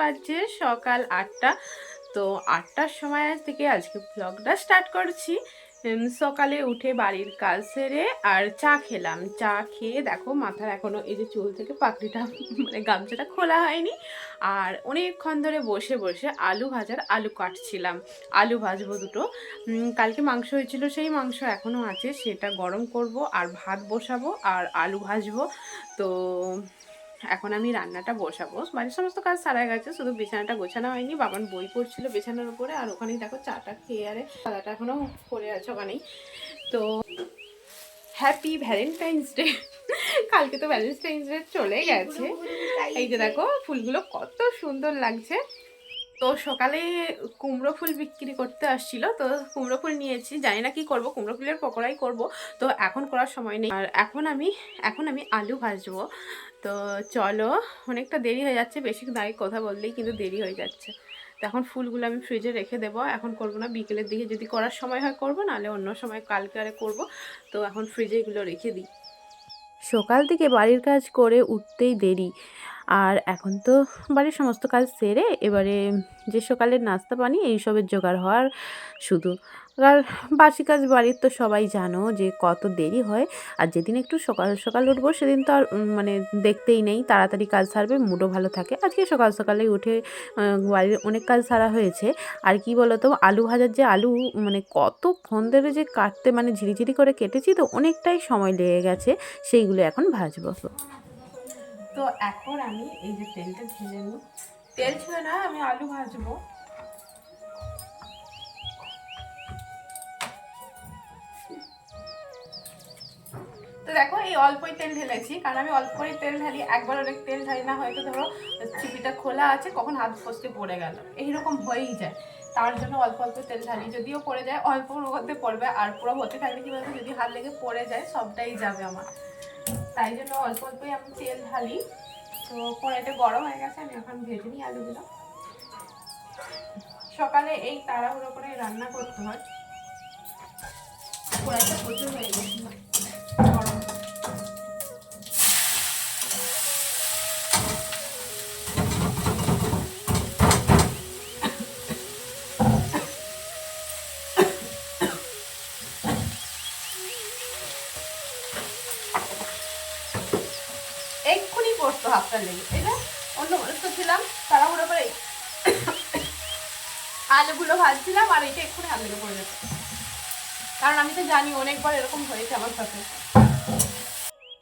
বাজছে সকাল আটটা। তো আটটার সময় থেকে আজকে ব্লগটা স্টার্ট করছি। সকালে উঠে বাড়ির কাজ সেরে আর চা খেলাম। চা খেয়ে দেখো মাথার এখনও এই যে চুল থেকে পাকড়িটা মানে গামছাটা খোলা হয়নি। আর অনেকক্ষণ ধরে বসে বসে আলু ভাজার আলু কাটছিলাম। আলু ভাজবো দুটো। কালকে মাংস হয়েছিল, সেই মাংস এখনও আছে, সেটা গরম করব আর ভাত বসাবো আর আলু ভাজবো। তো এখন আমি রান্নাটা বসাবো। বাড়ির সমস্ত কাজ সারা গেছে, শুধু বিছানাটা গোছানো হয়নি বাবার বই পড়ছিল বিছানার উপরে, আর ওখানেই দেখো চাটা খেয়ে আরে খাওয়াটা এখনও পড়ে আছে ওখানেই। তো হ্যাপি ভ্যালেন্টাইন্স ডে কালকে তো ভ্যালেন্টাইন্স ডে চলে গেছে। এই যে দেখো, ফুলগুলো কত সুন্দর লাগছে। তো সকালে কুমড়ো ফুল বিক্রি করতে আসছিল। তো কুমড়ো ফুল নিয়েছি। জানি না কি করব, কুমড়ো ফুলের পকোড়াই করব। তো এখন করার সময় নেই। আর এখন আমি এখন আমি আলু ভাজবো। তো চলো, অনেকটা দেরি হয়ে যাচ্ছে। বেশি দাঁড়িয়ে কথা বললেই কিন্তু দেরি হয়ে যাচ্ছে। তো এখন ফুলগুলো আমি ফ্রিজে রেখে দেবো। এখন করব না, বিকেলের দিকে যদি করার সময় হয় করব, নাহলে অন্য সময় কালকে আরে করব। তো এখন ফ্রিজে এগুলো রেখে দিই। সকাল থেকে বাড়ির কাজ করে উঠতেই দেরি। আর এখন তো বাড়ির সমস্ত কাজ সেরে এবারে যে সকালের নাস্তা পানি এইসবের জোগাড় হওয়ার শুধু। আর বাসি কাজ বাড়ির তো সবাই জানো যে কত দেরি হয়। আর যেদিন একটু সকাল সকাল উঠবো সেদিন তো আর মানে দেখতেই নেই, তাড়াতাড়ি কাজ সারবে, মুডও ভালো থাকে। আজকে সকাল সকালে উঠে বাড়ির অনেক কাজ সারা হয়েছে। আর কি বলতো, আলু ভাজার যে আলু মানে কতক্ষণ ধরে যে কাটতে মানে ঝিরিঝিরি করে কেটেছি, তো অনেকটাই সময় লেগে গেছে, সেইগুলো এখন ভাজবো। তো এখন আমি এই যে তেলটা ভেজে নিই। তেল ছিল না, আমি আলু ভাজবো। তো দেখো, এই অল্পই তেল ঢেলেছি, কারণ আমি অল্পই তেল ঢালি, একবার অনেক তেল ঢালি না হয়তো ধরো চিপিটা খোলা আছে, কখন হাত ফসকে পড়ে গেল। এইরকম হয়েই যায়। তার জন্য অল্প অল্প তেল ঢালি, যদিও পড়ে যায়, অল্প মধ্যে পড়বে, আর পুরো হতে থাকলে কি বলতো, যদি হাত লেগে পড়ে যায়, সবটাই যাবে আমার। তাই জন্য অল্প অল্পই আমি তেল ঢালি। তো কড়াইটা গরম হয়ে গেছে, আমি এখন ভেজে নিই আলুগুলো। সকালে এই তাড়াহুড়ো করে রান্না করতে হয়। কড়াইটা প্রচুর হয়ে গেছিল হাফটা লেগে যে অন্য মানুষ ছিলাম তাড়াহুড়ো করে আলুগুলো ভাজছিলাম আর এটা এক্ষুনি হাত লেগে পড়ে যেত কারণ আমি তো জানি অনেকবার এরকম হয়েছে আমার সাথে।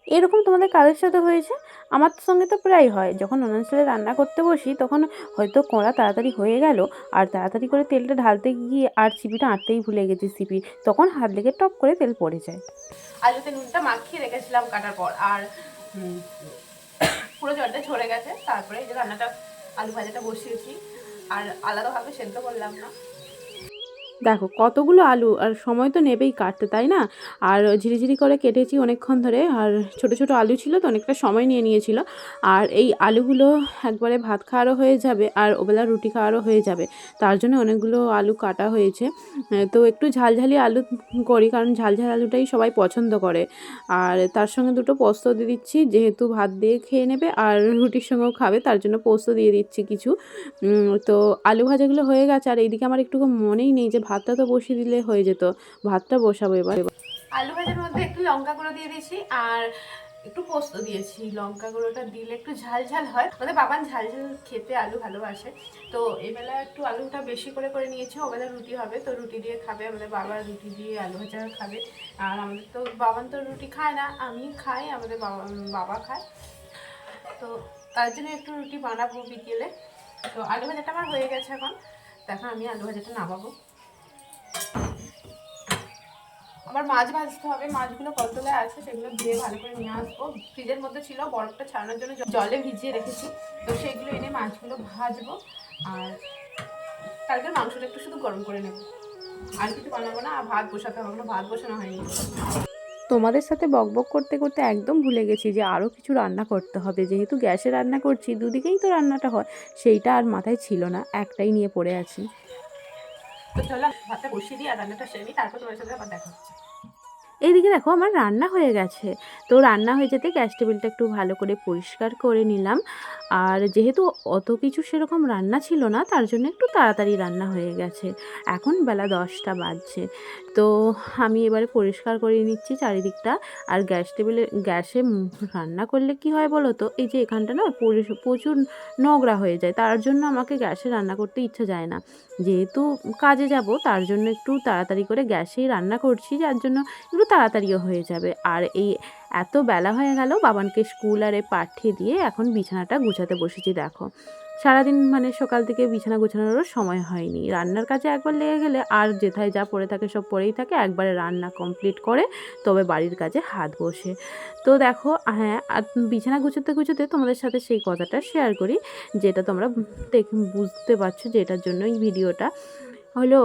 এরকম তোমাদের কাদের সাথে হয়েছে? আমার সঙ্গে তো প্রায় হয়। যখন অন্য ছেলে রান্না করতে বসি তখন হয়তো কড়া তাড়াতাড়ি হয়ে গেল আর তাড়াতাড়ি করে তেলটা ঢালতে গিয়ে আর চিপিটা আঁটতেই ভুলে গেছি চিপি তখন হাত লেগে টপ করে তেল পড়ে যায়। আলুতে নুনটা মাখিয়ে রেখেছিলাম কাটার পর আর পুরো জলটা ঝরে গেছে। তারপরে এই যে রান্নাটা, আলু ভাজাটা বসিয়েছি। আর আলাদাভাবে সেদ্ধ করলাম না। দেখো, কতগুলো আলু, আর সময় তো নেবেই কাটতে, তাই না? আর ঝিরিঝিরি করে কেটেছি অনেকক্ষণ ধরে, আর ছোট ছোট আলু ছিল তো, অনেকটা সময় নিয়ে নিয়েছিল। আর এই আলুগুলো একবারে ভাত খাওয়ারও হয়ে যাবে, আর ওবেলা রুটি খাওয়ারও হয়ে যাবে। তার জন্য অনেকগুলো আলু কাটা হয়েছে। তো একটু ঝালঝালি আলু করি, কারণ ঝালঝাল আলুটাই সবাই পছন্দ করে। আর তার সঙ্গে দুটো পোস্ত দিয়ে দিচ্ছি, যেহেতু ভাত দিয়ে খেয়ে নেবে, আর রুটির সঙ্গেও খাবে, তার জন্য পোস্ত দিয়ে দিচ্ছি কিছু। তো আলু ভাজাগুলো হয়ে গেছে, আর এইদিকে আমার একটু মনেই নেই যে ভাতটা তো বসিয়ে দিলে হয়ে যেত। ভাতটা বসাবো এবার। আলু ভাজার মধ্যে একটু লঙ্কা গুঁড়ো দিয়ে দিয়েছি, আর একটু পোস্ত দিয়েছি। লঙ্কা গুঁড়োটা দিলে একটু ঝাল ঝাল হয়। আমাদের বাবান ঝাল ঝাল খেতে আলু ভালোবাসে। তো এবেলা একটু আলুটা বেশি করে করে নিয়েছি ওবেলা রুটি হবে, তো রুটি দিয়ে খাবে, আমাদের বাবা রুটি দিয়ে আলু ভাজা খাবে। আর আমাদের তো বাবান তো রুটি খায় না, আমি খাই, আমাদের বাবা বাবা খায়। তো তার জন্য একটু রুটি বানাবো বিকেলে। তো আলু ভাজাটা আমার হয়ে গেছে এখন। দেখো আমি আলু ভাজাটা নামাবো। আবার মাছ ভাজতে হবে। মাছগুলো কতগুলো আছে সেগুলো ধুয়ে ভালো করে নিয়ে আসব। ফ্রিজের মধ্যে ছিল, বরফটা ছাড়ানোর জন্য জলে ভিজিয়ে রেখেছি। তো সেগুলো এনে মাছগুলো ভাজবো আর কালকে মাংসটা একটু শুধু গরম করে নেব। আর কিছু বানাবো না, আর ভাত বসাতে হবে ভাত বসানো হয়নি। তোমাদের সাথে বকবক করতে করতে একদম ভুলে গেছি যে আরও কিছু রান্না করতে হবে। যেহেতু গ্যাসে রান্না করছি, দুদিকেই তো রান্নাটা হয়, সেইটা আর মাথায় ছিল না, একটাই নিয়ে পড়ে আছি। তো চলো ভাতটা বসিয়ে দিই আর রান্নাটা সেরে নিই তারপর তোমার সাথে আবার দেখা হচ্ছে। এইদিকে দেখো আমার রান্না হয়ে গেছে। তো রান্না হয়ে যেতে গ্যাস টেবিলটা একটু ভালো করে পরিষ্কার করে নিলাম। আর যেহেতু অত কিছু সেরকম রান্না ছিল না, তার জন্য একটু তাড়াতাড়ি রান্না হয়ে গেছে। এখন বেলা দশটা বাজছে। তো আমি এবারে পরিষ্কার করে নিচ্ছি চারিদিকটা। আর গ্যাস টেবিলে, গ্যাসে রান্না করলে কি হয় বলো তো? এই যে এখানটা না প্রচুর নোংরা হয়ে যায়। তার জন্য আমাকে গ্যাসে রান্না করতে ইচ্ছা যায় না। যেহেতু কাজে যাব, তার জন্য একটু তাড়াতাড়ি করে গ্যাসেই রান্না করছি। যার জন্য একটু তাড়াতাড়িও হয়ে যাবে। আর এই এত বেলা হয়ে গেল, বাবানকে স্কুল আরে পাঠিয়ে দিয়ে এখন বিছানাটা গুছাতে বসেছি, দেখো। সারাদিন মানে সকাল থেকে বিছানা গোছানোরও সময় হয়নি। রান্নার কাজে একবার লেগে গেলে আর যেথায় যা পড়ে থাকে সব পড়েই থাকে, একবারে রান্না কমপ্লিট করে তবে বাড়ির কাজে হাত বসে। তো দেখো হ্যাঁ আর বিছানা গুছোতে গুছোতে তোমাদের সাথে সেই কথাটা শেয়ার করি, যেটা তোমরা দেখ, বুঝতে পারছ যে এটার জন্যই ভিডিওটা হলো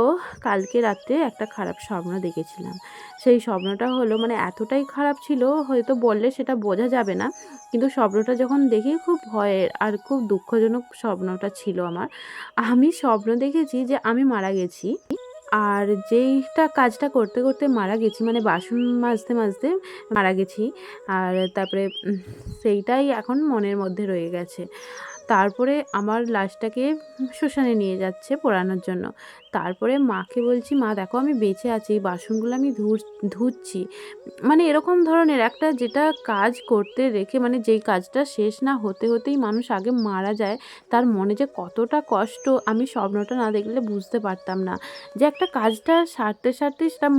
কালকে রাত্রে একটা খারাপ স্বপ্ন দেখেছিলাম। সেই স্বপ্নটা হলো মানে এতটাই খারাপ ছিল, হয়তো বললে সেটা বোঝা যাবে না, কিন্তু স্বপ্নটা যখন দেখি খুব ভয়ের আর খুব দুঃখজনক স্বপ্নটা ছিল আমার। আমি স্বপ্ন দেখেছি যে আমি মারা গেছি আর যেইটা কাজটা করতে করতে মারা গেছি মানে বাসন মাজতে মাজতে মারা গেছি আর তারপরে সেইটাই এখন মনের মধ্যে রয়ে গেছে। তারপরে আমার লাশটাকে শ্মশানে নিয়ে যাচ্ছে পোড়ানোর জন্য। তারপরে মাকে বলছি, মা, দেখো আমি বেঁচে আছি বাসনগুলো আমি ধুর, ধুচ্ছি। মানে এরকম ধরনের একটা যেটা কাজ করতে রেখে মানে যেই কাজটা শেষ না হতে হতেই মানুষ আগে মারা যায়, তার মনে যে কতটা কষ্ট, আমি স্বপ্নটা না দেখলে বুঝতে পারতাম না। যে একটা কাজটা সারতে সারতে সেটা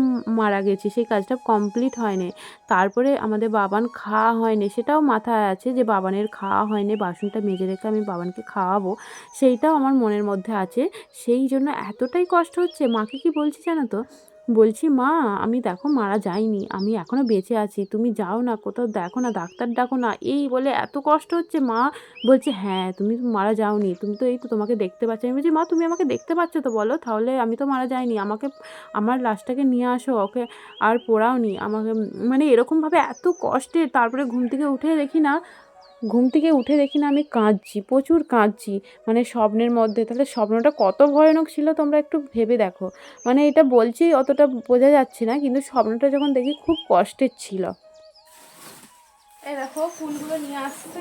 মারা গেছি, সেই কাজটা কমপ্লিট হয়নি। তারপরে আমাদের বাবান খাওয়া হয়নি, সেটাও মাথায় আছে যে বাবানের খাওয়া হয়নি, বাসনটা মেজে রেখে আমি বাবানকে খাওয়াবো, সেইটাও আমার মনের মধ্যে আছে। সেই জন্য এতটাই কষ্ট হচ্ছে? মাকে কি বলছি জানো তো? বলছি, মা, আমি দেখো মারা যাইনি, আমি এখনও বেঁচে আছি, তুমি যাও না, কোথাও দেখো না, ডাক্তার ডাকো না। এই বলে এত কষ্ট হচ্ছে, মা বলছে হ্যাঁ তুমি মারা যাওনি, তুমি তো এই তো তোমাকে দেখতে পাচ্ছ। আমি বলছি, মা, তুমি আমাকে দেখতে পাচ্ছ তো বলো, তাহলে আমি তো মারা যাইনি, আমাকে, আমার লাশটাকে নিয়ে আসো, ওকে আর পোড়াওনি। আমাকে মানে এরকমভাবে এত কষ্টে তারপরে ঘুম থেকে উঠে দেখি না ঘুম থেকে উঠে দেখি না আমি কাঁদছি, প্রচুর কাঁদছি। মানে স্বপ্নের মধ্যে, তাহলে স্বপ্নটা কত ভয়ানক ছিল তোমরা একটু ভেবে দেখো। মানে এটা বলছি অতটা বোঝা যাচ্ছে না, কিন্তু স্বপ্নটা যখন দেখি খুব কষ্টের ছিল। দেখো, ফুলগুলো নিয়ে আসছে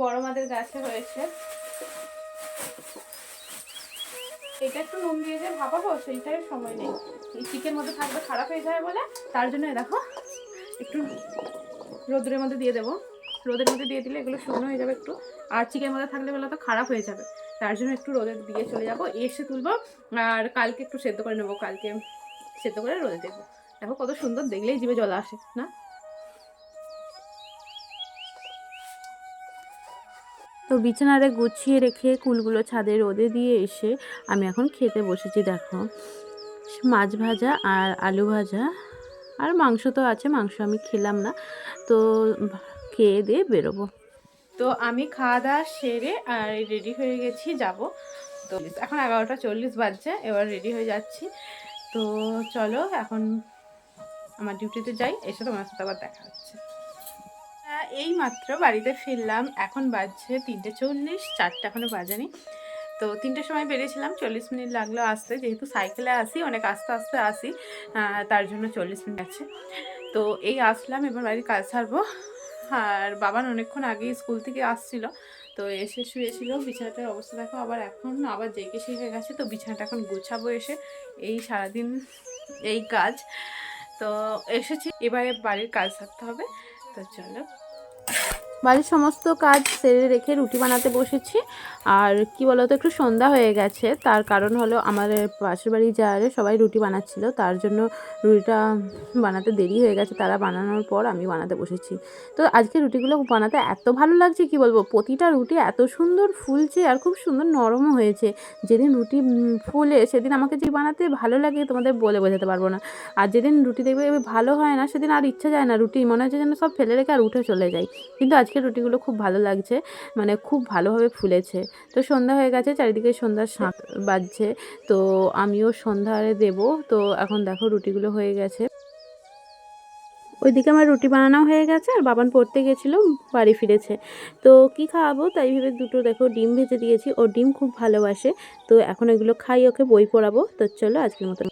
বড় মাদের গাছে হয়েছে। এটা একটু নুন দিয়ে যে ভাপাবো, সেইটাই সময় নেই। চিকের মধ্যে থাকবে খারাপ হয়ে যায় বলে, তার জন্য দেখো, একটু রোদের মধ্যে দিয়ে দেবো। রোদের মধ্যে দিয়ে দিলে এগুলো শুকনো হয়ে যাবে একটু। আর চিকেন মধ্যে থাকলে বলে তো খারাপ হয়ে যাবে। তার জন্য একটু রোদে দিয়ে চলে যাব, এসে তুলবো, আর কালকে একটু সেদ্ধ করে নেব, কালকে সেদ্ধ করে রোদে দেবো দেখো কত সুন্দর, দেখলেই জীবে জল আসে, না? তো বিছানারে গুছিয়ে রেখে কুলগুলো ছাদে রোদে দিয়ে এসে আমি এখন খেতে বসেছি, দেখো। মাছ ভাজা আর আলু ভাজা আর মাংস তো আছে, মাংস আমি খেলাম না। তো খেয়ে দিয়ে বেরোবো। তো আমি খাওয়া দাওয়া সেরে আর রেডি হয়ে গেছি, যাব। তো এখন এগারোটা চল্লিশ বাজছে, এবার রেডি হয়ে যাচ্ছি। তো চলো এখন আমার ডিউটিতে যাই, এসে তোমার সাথে আবার দেখা হচ্ছে। এই মাত্র বাড়িতে ফিরলাম। এখন বাজছে তিনটে চল্লিশ, চারটে এখনও বাজেনি। তো তিনটের সময় বেরিয়েছিলাম, চল্লিশ মিনিট লাগল আসতে। যেহেতু সাইকেলে আসি, অনেক আস্তে আস্তে আসি তার জন্য চল্লিশ মিনিট আছে। তো এই আসলাম, এবার বাড়ির কাজ ছাড়বো আর বাবার অনেকক্ষণ আগে স্কুল থেকে আসছিল, তো এসে শুয়েছিল। বিছানাটার অবস্থা দেখো, আবার এখন আবার জেগে শিখে গেছে, তো বিছানাটা এখন গোছাবো এসে। এই সারাদিন এই কাজ। তো এসেছি, এবারে বাড়ির কাজ সারতে হবে। তো চলো। you বাড়ির সমস্ত কাজ সেরে রেখে রুটি বানাতে বসেছি। আর কি বলতো, একটু সন্ধ্যা হয়ে গেছে, তার কারণ হলো আমাদের পাশের বাড়ি যারে সবাই রুটি বানাচ্ছিল, তার জন্য রুটিটা বানাতে দেরি হয়ে গেছে, তারা বানানোর পর আমি বানাতে বসেছি। তো আজকে রুটিগুলো বানাতে এত ভালো লাগছে, কি বলব, প্রতিটা রুটি এত সুন্দর ফুলছে আর খুব সুন্দর নরমও হয়েছে। যেদিন রুটি ফুলে, সেদিন আমাকে যে বানাতে ভালো লাগে তোমাদের বলে বোঝাতে পারব না। আর যেদিন রুটি দেখবে ভালো হয় না, সেদিন আর ইচ্ছা যায় না রুটি, মনে হচ্ছে যেন সব ফেলে রেখে আর উঠে চলে যাই। কিন্তু আজকে রুটিগুলো খুব ভালো লাগছে মানে খুব ভালোভাবে ফুলেছে। তো সন্ধ্যা হয়ে গেছে, চারিদিকে সন্ধ্যার শাঁখ বাজছে, তো আমিও সন্ধ্যারে দেব। তো এখন দেখো রুটিগুলো হয়ে গেছে। ওইদিকে আমার রুটি বানানো হয়ে গেছে, আর বাবান পড়তে গেছিল, বাড়ি ফিরেছে। তো কি খাওয়াবো? তাই ভেবে দুটো দেখো ডিম ভেজে দিয়েছি। ও ডিম খুব ভালোবাসে, তো এখন এগুলো খাই, ওকে বই পড়াবো। তো চলো আজকের মতো।